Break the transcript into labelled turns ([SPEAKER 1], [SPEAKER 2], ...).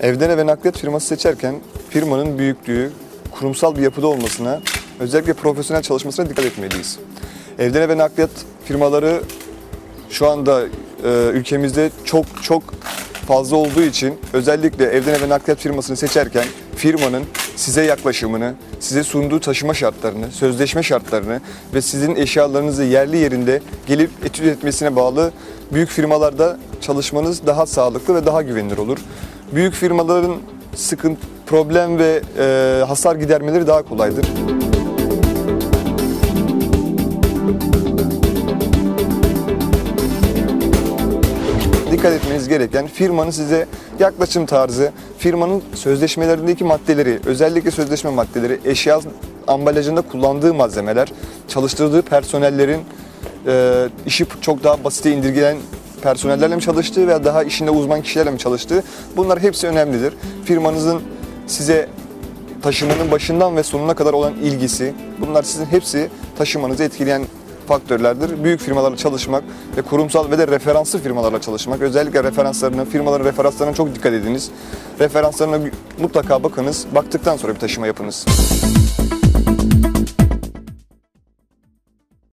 [SPEAKER 1] Evden eve nakliyat firması seçerken firmanın büyüklüğü, kurumsal bir yapıda olmasına, özellikle profesyonel çalışmasına dikkat etmeliyiz. Evden eve nakliyat firmaları şu anda e, ülkemizde çok çok fazla olduğu için özellikle evden eve nakliyat firmasını seçerken firmanın size yaklaşımını, size sunduğu taşıma şartlarını, sözleşme şartlarını ve sizin eşyalarınızı yerli yerinde gelip etüt etmesine bağlı büyük firmalarda çalışmanız daha sağlıklı ve daha güvenilir olur. Büyük firmaların sıkıntı, problem ve e, hasar gidermeleri daha kolaydır. dikkat etmeniz gereken firmanın size yaklaşım tarzı, firmanın sözleşmelerindeki maddeleri, özellikle sözleşme maddeleri, eşya ambalajında kullandığı malzemeler, çalıştırdığı personellerin e, işi çok daha basite indirgeyen personellerle mi çalıştığı veya daha işinde uzman kişilerle mi çalıştığı bunlar hepsi önemlidir. Firmanızın size taşımanın başından ve sonuna kadar olan ilgisi bunlar sizin hepsi taşımanızı etkileyen faktörlerdir. Büyük firmalarla çalışmak ve kurumsal ve de referanslı firmalarla çalışmak. Özellikle referanslarına, firmaların referanslarına çok dikkat ediniz. Referanslarına mutlaka bakınız. Baktıktan sonra bir taşıma yapınız.